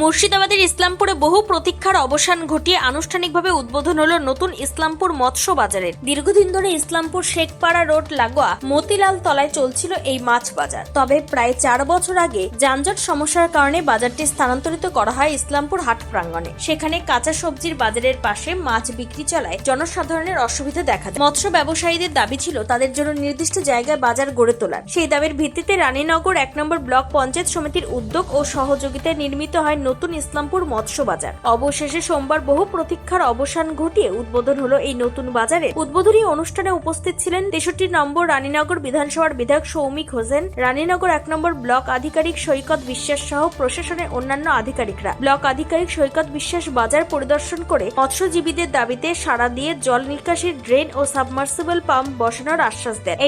মুর্শিদাবাদের ইসলামপুরে বহু প্রতীক্ষার অবসান ঘটিয়ে আনুষ্ঠানিকভাবে উদ্বোধন হলো নতুন ইসলামপুর মৎস্য বাজারের। দীর্ঘদিন ধরে ইসলামপুর শেখপাড়া রোড লাগোয়া মতিলাল তলায় চলছিল এই মাছ বাজার। তবে প্রায় চার বছর আগে যানজট সমস্যার কারণে বাজারটি স্থানান্তরিত করা হয় ইসলামপুর হাট প্রাঙ্গণে। সেখানে কাঁচা সবজির বাজারের পাশে মাছ বিক্রি চলায় জনসাধারণের অসুবিধা দেখা যায়। মৎস্য ব্যবসায়ীদের দাবি ছিল তাদের জন্য নির্দিষ্ট জায়গায় বাজার গড়ে তোলার। সেই দাবির ভিত্তিতে রানীনগর এক নম্বর ব্লক পঞ্চায়েত সমিতির উদ্যোগ ও সহযোগিতায় নির্মিত হয় নতুন ইসলামপুর মৎস্য বাজার। অবশেষে সোমবার বহু প্রতীক্ষার অবসান ঘটিয়ে উদ্বোধন হলো এই নতুন বাজারে। উদ্বোধনী অনুষ্ঠানে উপস্থিত ছিলেন তেষট্টি নম্বর রানীনগর বিধানসভার বিধায়ক সৌমিক হোসেন, রানীনগর এক নম্বর ব্লক আধিকারিক সৈকত বিশ্বাস সহ প্রশাসনের অন্যান্য আধিকারিকরা। ব্লক আধিকারিক সৈকত বিশ্বাস বাজার পরিদর্শন করে মৎস্যজীবীদের দাবিতে সাড়া দিয়ে জল নিকাশির ড্রেন ও সাবমার্সিবল পাম্প বসানোর আশ্বাস দেন।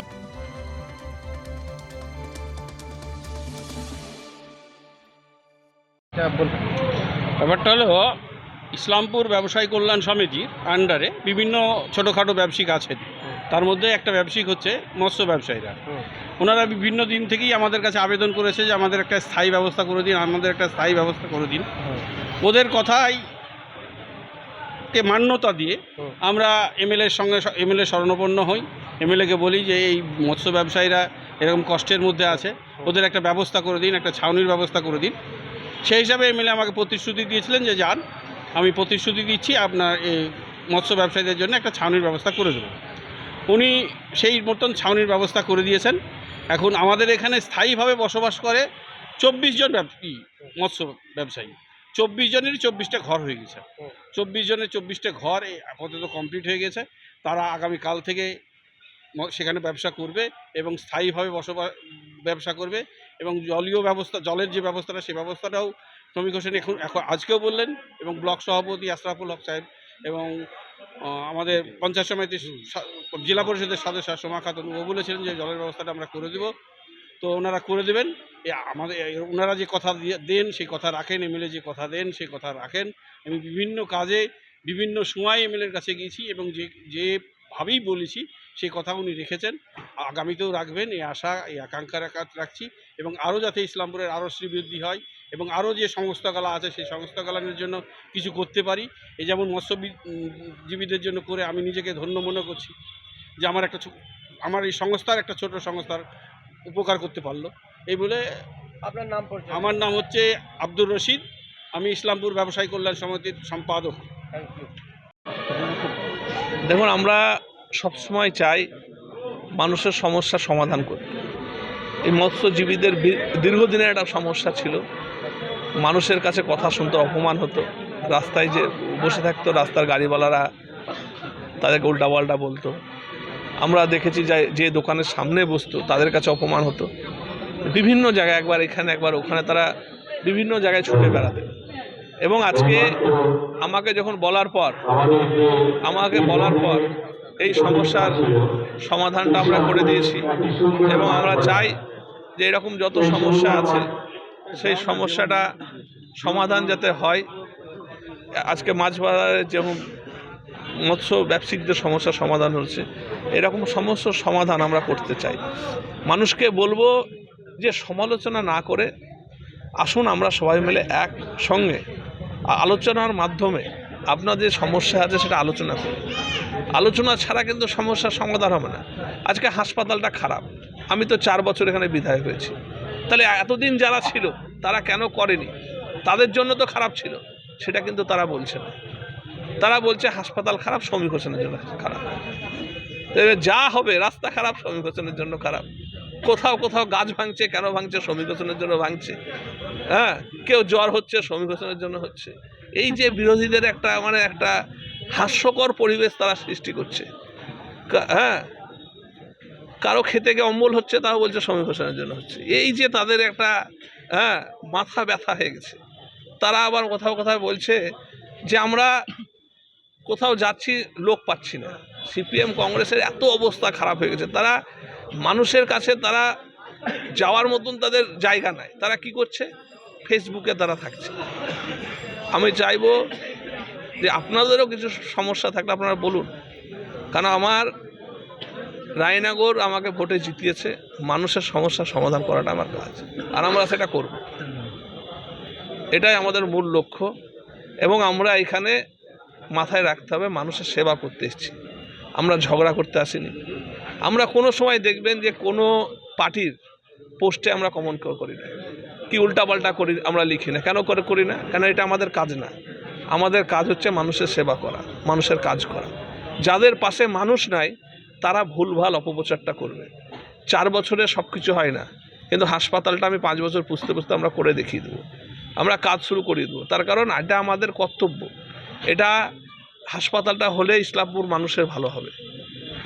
ব্যাপারটা হলো, ইসলামপুর ব্যবসায়ী কল্যাণ সমিতির আন্ডারে বিভিন্ন ছোটোখাটো ব্যবসায়িক আছেন। তার মধ্যে একটা ব্যবসায়িক হচ্ছে মৎস্য ব্যবসায়ীরা। ওনারা বিভিন্ন দিন থেকেই আমাদের কাছে আবেদন করেছে যে আমাদের একটা স্থায়ী ব্যবস্থা করে দিন, আমাদের একটা স্থায়ী ব্যবস্থা করে দিন। ওদের কথাই কে মান্যতা দিয়ে আমরা এমএলএর সঙ্গে এমএলএ শরণাপন্ন হই। এমএলএকে বলি যে এই মৎস্য ব্যবসায়ীরা এরকম কষ্টের মধ্যে আছে, ওদের একটা ব্যবস্থা করে দিন, একটা ছাউনির ব্যবস্থা করে দিন। সেই হিসাবে এমএলএ আমাকে প্রতিশ্রুতি দিয়েছিলেন যে যান আমি প্রতিশ্রুতি দিচ্ছি আপনার এই মৎস্য ব্যবসায়ীদের জন্য একটা ছাউনির ব্যবস্থা করে দেবো। উনি সেই মতন ছাউনির ব্যবস্থা করে দিয়েছেন। এখন আমাদের এখানে স্থায়ীভাবে বসবাস করে চব্বিশ জন ব্যব- ই, মৎস্য ব্যবসায়ী। চব্বিশ জনেরই চব্বিশটা ঘর হয়ে গেছে। চব্বিশ জনের চব্বিশটা ঘর আপাতত কমপ্লিট হয়ে গেছে। তারা আগামীকাল থেকে সেখানে ব্যবসা করবে এবং স্থায়ীভাবে বসবাস ব্যবসা করবে। এবং জলীয় ব্যবস্থা জলের যে ব্যবস্থাটা সেই ব্যবস্থাটাও শ্রমিক হোসেন এখন এখন আজকেও বললেন এবং ব্লক সভাপতি আশরাফুল হক সাহেব এবং আমাদের পঞ্চায়েত সমিতির সা- জেলা পরিষদের সদস্য সোমা খাতুন ও বলেছিলেন যে জলের ব্যবস্থাটা আমরা করে দেব। তো ওনারা করে দেবেন। আমাদের ওনারা যে কথা দিয়ে- দেন সেই কথা রাখেন এমএলএ যে কথা দেন সেই কথা রাখেন। আমি বিভিন্ন কাজে বিভিন্ন সময় এমএলএর কাছে গিয়েছি এবং যে যেভাবেই বলেছি সেই কথা উনি রেখেছেন। আগামীতেও রাখবেন এই আশা এই আকাঙ্ক্ষা রাখা- রাখছি। এবং আরও যাতে ইসলামপুরের আরও শ্রীবৃদ্ধি হয় এবং আরও যে সংস্থাগুলো আছে সেই সংস্থাগুলোর জন্য কিছু করতে পারি। এই যেমন মৎস্যজীবীদের জন্য করে আমি নিজেকে ধন্য মনে করছি যে আমার একটা ছো- আমার এই সংস্থার একটা ছোট সংস্থার উপকার করতে পারল। এই বলে আপনার নাম আমার নাম হচ্ছে আব্দুর রশিদ। আমি ইসলামপুর ব্যবসায়ী কল্যাণ সমিতির সম্পাদক। দেখুন আমরা সবসময় চাই মানুষের সমস্যার সমাধান করতে। এই মৎস্যজীবীদের দীর্ঘদিনের একটা সমস্যা ছিল। মানুষের কাছে কথা শুনতে অপমান হতো। রাস্তায় যে বসে থাকতো রাস্তার গাড়িওয়ালারা, তাদেরকে উল্টাপাল্টা বলতো। আমরা দেখেছি যে যে দোকানের সামনে বসতো, তাদের কাছে অপমান হতো। বিভিন্ন জায়গায় একবার এখানে, একবার ওখানে তারা বিভিন্ন জায়গায় ছুটে বেড়াতে। এবং আজকে আমাকে যখন বলার পর, আমাকে বলার পর এই সমস্যার সমাধানটা আমরা করে দিয়েছি। এবং আমরা চাই যে এরকম যত সমস্যা আছে, সেই সমস্যাটা সমাধান যাতে হয়। আজকে মাছ বাজারে যেমন মৎস্য ব্যবসায়িকদের সমস্যার সমাধান হচ্ছে, এরকম সমস্যার সমাধান আমরা করতে চাই। মানুষকে বলব যে সমালোচনা না করে আসুন আমরা সবাই মিলে একসঙ্গে আ- আলোচনার মাধ্যমে আপনার যে সমস্যা আছে সেটা আলোচনা করি। আলোচনা ছাড়া কিন্তু সমস্যার সমাধান হবে না। আজকে হাসপাতালটা খারাপ। আমি তো চার বছর এখানে বিধায়ক হয়েছি। তাহলে এতদিন যারা ছিল, তারা কেন করেনি? তাদের জন্য তো খারাপ ছিল। সেটা কিন্তু তারা বলছে না। তারা বলছে হাসপাতাল খারাপ, শ্রমিক হোসেনের জন্য খারাপ। যা হবে, রাস্তা খারাপ, শ্রমিক হোসেনের জন্য খারাপ। কোথাও কোথাও গাছ ভাঙছে, কেন ভাঙছে, শ্রমিক হোসেনের জন্য ভাঙছে। হ্যাঁ কেউ জ্বর হচ্ছে, শ্রমিক হোসেনের জন্য হচ্ছে। এই যে বিরোধীদের একটা মানে একটা হাস্যকর পরিবেশ তারা সৃষ্টি করছে। হ্যাঁ কারও খেতে গিয়ে অম্বল হচ্ছে, তাও বলছে শ্রমিক হোসেনের জন্য হচ্ছে। এই যে তাদের একটা হ্যাঁ মাথা ব্যথা হয়ে গেছে। তারা আবার কোথাও কোথাও বলছে যে, আমরা কোথাও যাচ্ছি, লোক পাচ্ছি না। সিপিএম কংগ্রেসের এত অবস্থা খারাপ হয়ে গেছে। তারা মানুষের কাছে, তারা যাওয়ার মতন তাদের জায়গা নাই। তারা কি করছে? ফেসবুকে তারা থাকছে। আমি চাইব যে, আপনাদেরও কিছু সমস্যা থাকলে আপনারা বলুন। কারণ আমার রায়নগর আমাকে ভোটে জিতিয়েছে। মানুষের সমস্যার সমাধান করাটা আমার কাজ আর আমরা সেটা করব। এটাই আমাদের মূল লক্ষ্য। এবং আমরা এখানে মাথায় রাখতে হবে, মানুষের সেবা করতে এসেছি। আমরা ঝগড়া করতে আসিনি। আমরা কোনো সময় দেখবেন যে কোনো পার্টির পোস্টে আমরা কমন করি না। কি উল্টাপাল্টা করি আমরা লিখি না। কেন করে করি না? কেন এটা আমাদের কাজ না? আমাদের কাজ হচ্ছে মানুষের সেবা করা, মানুষের কাজ করা। যাদের পাশে মানুষ নাই তারা ভুলভাল অপপ্রচারটা করবে। চার বছরে সব কিছু হয় না। কিন্তু হাসপাতালটা আমি পাঁচ বছর পুষতে পুষতে আমরা করে দেখিয়ে দেবো। আমরা কাজ শুরু করিয়ে দেবো। তার কারণ এটা আমাদের কর্তব্য। এটা হাসপাতালটা হলে ইসলামপুর মানুষের ভালো হবে।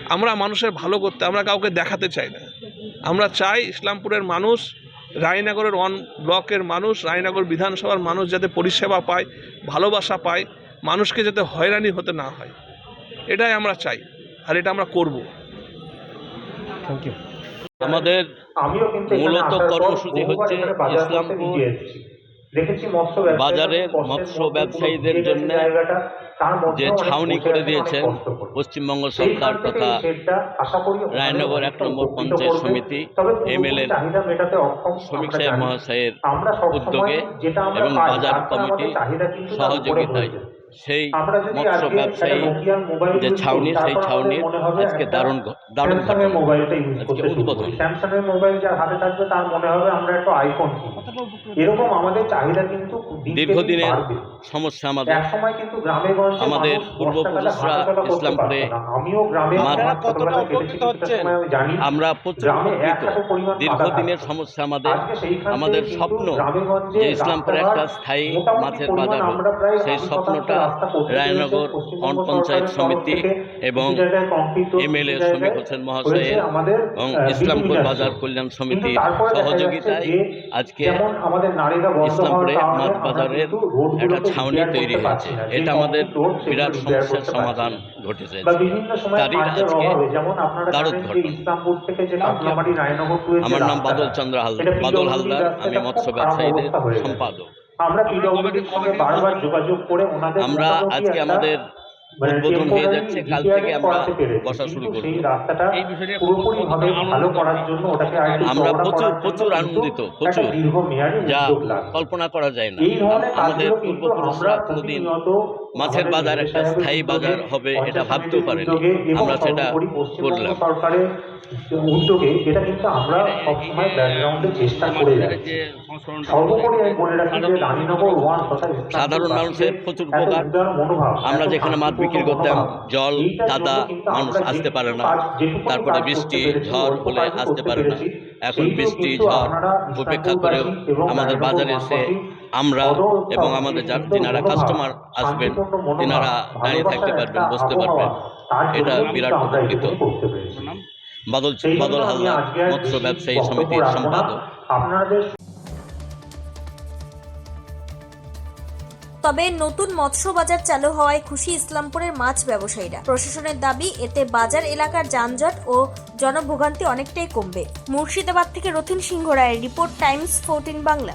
আমরা মানুষের ভালো করতে, আমরা কাউকে দেখাতে চাই না। আমরা চাই ইসলামপুরের মানুষ, রায়নগরের ওয়ান ব্লকের মানুষ, রায়নগর বিধানসভার মানুষ যাতে পরিষেবা পায়, ভালোবাসা পায়, মানুষকে যাতে হয়রানি হতে না হয়। এটাই আমরা চাই। আর এটা আমরা করব। আমাদের আমিও কিন্তু মূলত কর্মসূচি হচ্ছে ইসলামপুর মৎস্য বাজারে মৎস্য ব্যবসায়ীদের জন্য যে ছাউনি করে দিয়েছেন পশ্চিমবঙ্গ সরকার তথা রায়নগর এক নম্বর পঞ্চায়েত সমিতি পুরোপুরি ML এর শ্রমিক সাহেব মহাশয়ের উদ্যোগে এবং বাজার কমিটি আমাদের সহযোগিতায়। সেই মৎস্য ব্যবসায়ী যে ছাউনি সেই ছাউনির আজকে দারুণ দারুণ ঘটনা। আজকে উদ্বোধন। স্যামসাং এর মোবাইল যার হাতে থাকবে তার মনে হবে আমরা একটা আইফোন এরকম আমাদের চাহিদা কিন্তু দীর্ঘদিনের সমস্যা আমাদের এক সময় কিন্তু গ্রামে গঞ্জে আমাদের পূর্বপুরুষরা ইসলামপুরে আমিও গ্রামে সময় আমি জানি আমরা প্রচুর উপকৃত। দীর্ঘদিনের সমস্যা আমাদের আমাদের স্বপ্ন যে ইসলামপুরে একটা স্থায়ী মাছের বাজার সেই স্বপ্নটা। রায়নগর অন পঞ্চায়েত সমিতি এবং এমএলএ শ্রমিক হোসেন হয়েছে মহাশয়ের এবং ইসলামপুর বাজার কল্যাণ সমিতির যাচ্ছে সহযোগিতায় আজকে ইসলামপুরে মাছ বাজারের একটা ছাউনি তৈরি হয়েছে। এটা আমাদের বিরাট সমস্যার সমাধান ঘটেছে তারই আজকে দারুণ ঘটনা। আমার নাম বাদল চন্দ্র হালদার। বাদল হালদার আমি মৎস্য ব্যবসায়ীদের। সম্পাদক। আমরা পিডব্লিউডির সঙ্গে বারবার যোগাযোগ করে ওনাদের আমরা আজকে আমাদের মানে উদ্বোধন হয়ে যাচ্ছে কাল থেকে আমরা বসা শুরু করব। এই রাস্তাটা পুরোপুরি ভাবে ভালো করার জন্য ওটাকে আমরা প্রচুর- প্রচুর আনন্দিত, প্রচুর। দীর্ঘমেয়াদী যা উদ্যোগ কল্পনা করা যায় না। আমাদের পূর্বপুরুষরা কোনোদিন মাছের বাজার একটা স্থায়ী বাজার হবে এটা ভাবতেও পারিনি এবং আমরা সেটা করলাম সরকারের উদ্যোগে এটা কিন্তু আমরা সবসময় ব্যাকগ্রাউন্ডে চেষ্টা করে যাচ্ছি সর্বোপরি আমি বলে রাখি যে রানীনগর ওয়ান সাধারণ মানুষের প্রচুর উপকার। আমরা যেখানে মাছ বিক্রি করতাম, জল, কাদা, মানুষ আসতে পারে না। তারপরে বৃষ্টি, ঝড় হলে আসতে পারে না। এখন বৃষ্টি, ঝড় উপেক্ষা করেও আমাদের বাজারে এসে আমরা এবং আমাদের যার মনোভাব, কাস্টমার আসবেন তিনারা দাঁড়িয়ে থাকতে পারবেন বসতে পারবেন এটা বিরাট উপকৃত। বাদল বাদল হালদার মৎস্য ব্যবসায়ী সমিতির সম্পাদক। তবে নতুন মৎস্য বাজার চালু হওয়ায় খুশি ইসলামপুরের মাছ ব্যবসায়ীরা। প্রশাসনের দাবি এতে বাজার এলাকার যানজট ও জনভোগান্তি অনেকটাই কমবে। মুর্শিদাবাদ থেকে রথিন সিংহ রায়ের রিপোর্ট টাইমস ফোরটিন বাংলা।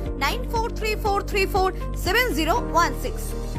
9434347016.